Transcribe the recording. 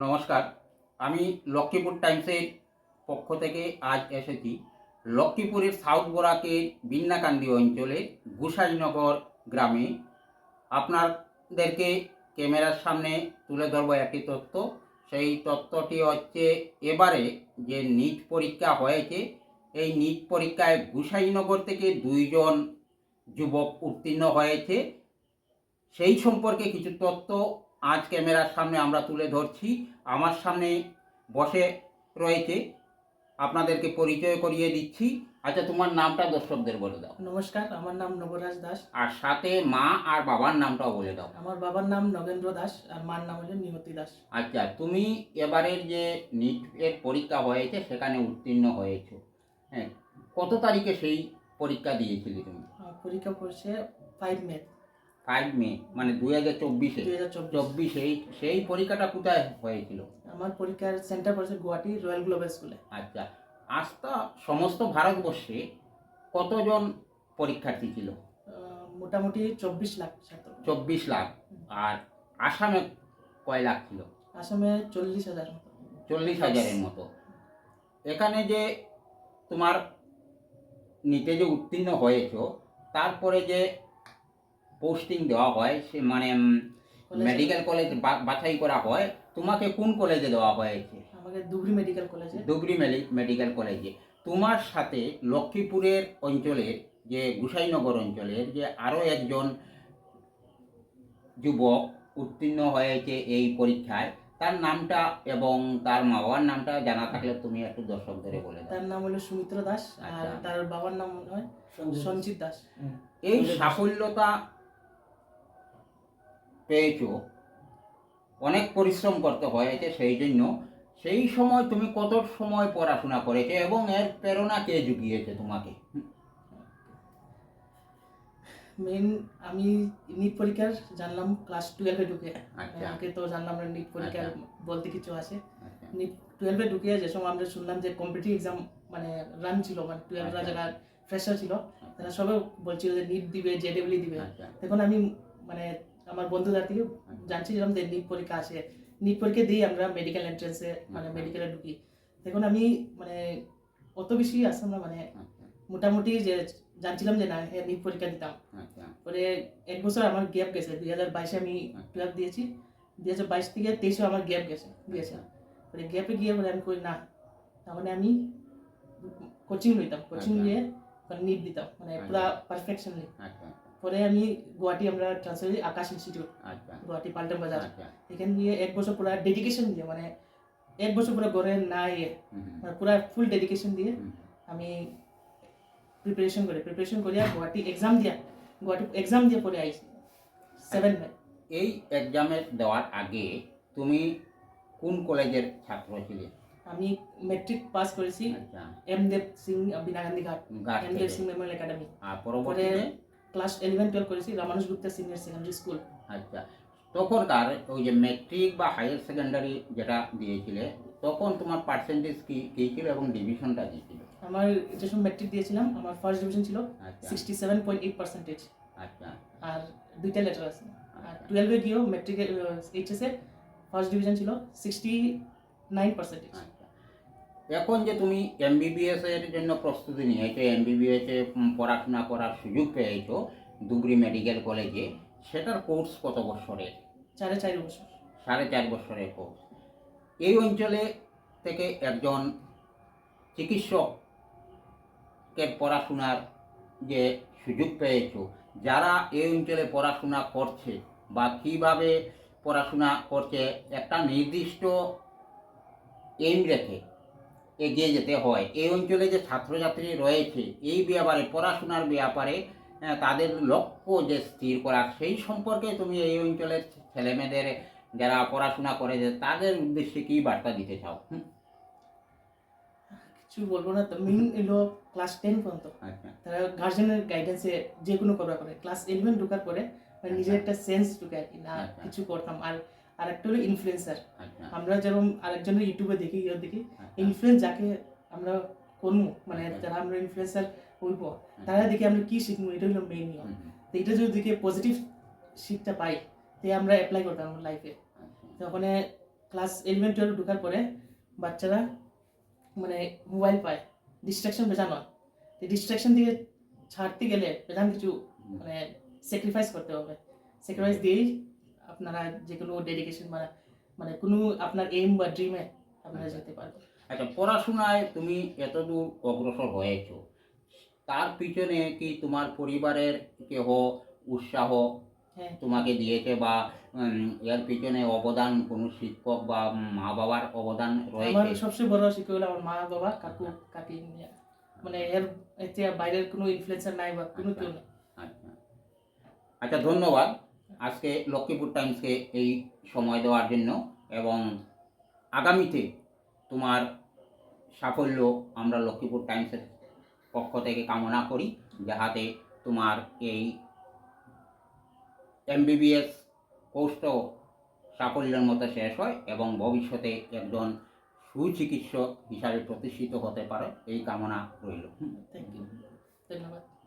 নমস্কার, আমি লক্ষ্মীপুর টাইমসের পক্ষ থেকে আজ এসেছি লক্ষ্মীপুরের সাউথ বরাকের বিন্নাকান্দি অঞ্চলে গুসাইনগর গ্রামে। আপনাদেরকে ক্যামেরার সামনে তুলে ধরবো একটি তথ্য। সেই তথ্যটি হচ্ছে, এবারে যে নিট পরীক্ষা হয়েছে, এই নিট পরীক্ষায় গুসাইনগর থেকে দুইজন যুবক উত্তীর্ণ হয়েছে। সেই সম্পর্কে কিছু তথ্য আজ ক্যামেরার সামনে আমরা তুলে ধরছি। আমার সামনে বসে রয়েছে। আপনাদেরকে পরিচয় করিয়ে দিচ্ছি। আচ্ছা তোমার নামটা দর্শকদের বলে দাও। নমস্কার আমার নাম নবরাজ দাস। আর সাথে মা আর বাবার নামটাও বলে দাও। আমার বাবার নাম নগেন্দ্র দাস আর মার নাম হলো নিয়তি দাস। আচ্ছা তুমি এবারের যে নিট এর পরীক্ষা হয়েছে সেখানে উত্তীর্ণ হয়েছো। হ্যাঁ কত তারিখে সেই পরীক্ষা দিয়েছিলে তুমি? পরীক্ষা পড়ছে ফাইভ মে ফাইভ মে মানে দুই হাজার চব্বিশে। চব্বিশ। সেই পরীক্ষাটা কোথায় হয়েছিল? আমার পরীক্ষার সেন্টার পড়ছে গুয়াহাটি রয়্যাল গ্লোবাল স্কুলে। আচ্ছা তো সমস্ত ভারতবর্ষে কতজন পরীক্ষার্থী ছিল? মোটামুটি চব্বিশ লাখ ছাত্র। চব্বিশ লাখ। আর আসামে কয় লাখ ছিল? আসামে চল্লিশ হাজার চল্লিশ হাজারের মতো। এখানে যে তোমার নিতে যে উত্তীর্ণ হয়েছ তারপরে যে পোস্টিং দেওয়া হয় সে মানে মেডিকেল কলেজ বাছাই করা হয়। তোমাকে কোন কলেজে দেওয়া হয়েছে? আমাকে ধুবড়ি মেডিকেল কলেজে ধুবড়ি মেডিকেল কলেজে তোমার সাথে লক্ষ্মীপুরের অঞ্চলের যে গুসাইনগর অঞ্চলের যে আরও একজন যুবক উত্তীর্ণ হয়েছে এই পরীক্ষায় তার নামটা এবং তার মা বাবার নামটা জানা থাকলে তুমি একটু দর্শকদের বলে তার নাম হলো সুমিত্র দাস আর আচ্ছা। তার বাবার নাম মনে হয় সঞ্জিত দাস। এই সাফল্যতা পেয়েছ। অনেক পরিশ্রম করতে হয়েছে সেই জন্য। সেই সময় তুমি কত সময় পড়াশোনা করেছ এবং এর প্রেরণা কে জুগিয়েছে তোমাকে? মেন আমি নিট পরীক্ষার জানলাম ক্লাস টুয়েলভে ঢুকে। আচ্ছা। আমাকে তো জানলাম না নিট পরীক্ষার বলতে কিছু আছে। আচ্ছা। নিট টুয়েলভে ঢুকে যে সময় আমরা শুনলাম যে কম্পিটিভ এক্সাম মানে রান ছিল মানে টুয়েলভরা আচ্ছা। যারা ফ্রেশার ছিল তারা সবাই বলছিল যে নিট দিবে জেডব্লিউ দিবে। আচ্ছা। তখন আমি মানে আমার বন্ধুদের থেকে জানছিলাম যে নিট পরীক্ষা আছে নিট পরীক্ষা দিই আমরা মেডিকেল এন্ট্রেন্সে মানে আচ্ছা। মেডিকেলে ঢুকি। তখন আমি মানে অত বেশি আসলাম না মানে আচ্ছা। মোটামুটি যে জানছিলাম যে না নিট পরীক্ষা দিতাম। আচ্ছা। পরে এক বছর আমার গ্যাপ গেছে দুই হাজার বাইশে আমি টুয়েলভ দিয়েছি। দুই হাজার বাইশ থেকে তেইশে আমার গ্যাপ গেছে গেছে পরে গ্যাপে গিয়ে বলে আমি করি না তাহলে আমি কোচিং নিতাম কোচিং আচ্ছা। নিয়ে নিট দিতাম মানে আচ্ছা। পুরা পারফেকশনলি আচ্ছা। পরে আমি গুয়াহাটি আমরা ট্রান্সফার আকাশ ইনস্টিটিউট আচ্ছা। গুয়াহাটি পাল্টন বাজার। আচ্ছা। এখানে গিয়ে এক বছর পুরা ডেডিকেশন দিয়ে মানে এক বছর পুরো ঘরে না ইয়ে পুরা ফুল ডেডিকেশন দিয়ে আমি প্রিপারেশন করে। প্রিপারেশন করিয়া গুয়াহাটি এক্সাম দিয়া গুয়াহাটি এক্সাম দিয়ে পরে আইছি। সেভেন মে এই এক্সামের দেওয়ার আগে তুমি কোন কলেজের ছাত্র ছিলে? আমি মেট্রিক পাস করেছি। আচ্ছা। এম দেব সিং বিনাগান্ধী ঘাট। গাছ M Dev Singh memorial academy আর পরবর্তীতে? ক্লাস ইলেভেন টুয়েলভ করেছি Ramanuj Gupta senior secondary school আচ্ছা তখনকার ওই যে মেট্রিক বা হায়ার সেকেন্ডারি যেটা দিয়েছিলে তখন তোমার পার্সেন্টেজ কি কি ছিল এবং ডিভিশনটা কি ছিল? আমার যে সময় মেট্রিক দিয়েছিলাম আমার ফার্স্ট ডিভিশন ছিল আচ্ছা। Sixty seven point eight percentage আচ্ছা। আর দুইটা লেটার আছে। আর আচ্ছা টুয়েলভে গিয়েও মেট্রিকে এইচএসে ফার্স্ট ডিভিশন ছিল সিক্সটি নাইন পার্সেন্টেজ আচ্ছা। এখন যে তুমি এমবিবিএস এর জন্য প্রস্তুতি নিয়েছো এমবিবিএস এ পড়াশোনা করার সুযোগ পেয়েছ ধুবড়ি মেডিকেল কলেজে সেটার কোর্স কত বছরের সাড়ে চার বছর। সাড়ে চার বছরের কোর্স। এই অঞ্চলে থেকে একজন চিকিৎসকের পড়াশোনার যে সুযোগ পেয়েছ যারা এই অঞ্চলে পড়াশোনা করছে বা কীভাবে পড়াশোনা করছে একটা নির্দিষ্ট এইম রেখে এগিয়ে যেতে হয়। এই অঞ্চলে যে ছাত্রছাত্রী রয়েছে এই ব্যাপারে পড়াশোনার ব্যাপারে হ্যাঁ, তাদের লক্ষ্য যে স্থির করা সেই সম্পর্কে তুমি এই অঞ্চলের ছেলেমেয়েদের যারা পড়াশোনা করে যে তাদের উদ্দেশ্যে কি বার্তা দিতে চাও? কিছু বলব না তো মেন এলো ক্লাস টেন পর্যন্ত। আচ্ছা। তারা গার্জেনের গাইডেন্সে যে কোনো করা করে ক্লাস ইলেভেন ঢোকার পরে মানে নিজের একটা সেন্স ঢুকে আর কি না আচ্ছা। কিছু করতাম। আর আর একটা হলো ইনফ্লুয়েন্সার আচ্ছা। আমরা যেরকম আরেকজনের ইউটিউবে দেখি ইয়ে দেখি আচ্ছা, ইনফ্লুয়েন্স যাকে আমরা করব মানে আচ্ছা। যারা আমরা ইনফ্লুয়েন্সার হইব তারা দেখে আমরা কি শিখব এটা হলো মেইন নিয়ম। তো এটা যদি দেখে পজিটিভ শিখতে পাই তে আমরা অ্যাপ্লাই করতাম আমার লাইফে আচ্ছা, তো ওখানে ক্লাস ইলেভেন টুয়েলভ ঢোকার পরে বাচ্চারা মানে মোবাইল পায় ডিস্ট্রাকশন বেজা নয়। এই ডিস্ট্রাকশন থেকে ছাড়তে গেলে বেজান কিছু মানে স্যাক্রিফাইস করতে হবে। স্যাক্রিফাইস দিয়েই আপনারা যে কোনো ডেডিকেশন মানে মানে কোনো আপনার এইম বা ড্রিমে আপনারা যেতে পারবেন। আচ্ছা পড়াশোনায় তুমি এতদূর অগ্রসর হয়েছো। তার পিছনে কি তোমার পরিবারের কেহ উৎসাহ হ্যাঁ। তোমাকে দিয়েছে বা এর পিছনে অবদান কোনো শিক্ষক বা মা বাবার অবদান আমার রয়েছে সবচেয়ে বড় শিক্ষক হলো আমার মা বাবা কাকু কাকি মানে এর এতে বাইরের কোনো ইনফ্লুয়েন্সার নাই বা কোনো কেউ নেই। আচ্ছা। আচ্ছা ধন্যবাদ। আজকে লক্ষ্মীপুর টাইমসকে এই সময় দেওয়ার জন্য এবং আগামীতে তোমার সাফল্য আমরা লক্ষ্মীপুর টাইমসের পক্ষ থেকে কামনা করি, যাহাতে তোমার এই এমবিবিএস কোর্সটাও সাফল্যের মতো শেষ হয় এবং ভবিষ্যতে একজন সুচিকিৎসক হিসাবে প্রতিষ্ঠিত হতে পারে, এই কামনা রইল হুম। Thank you.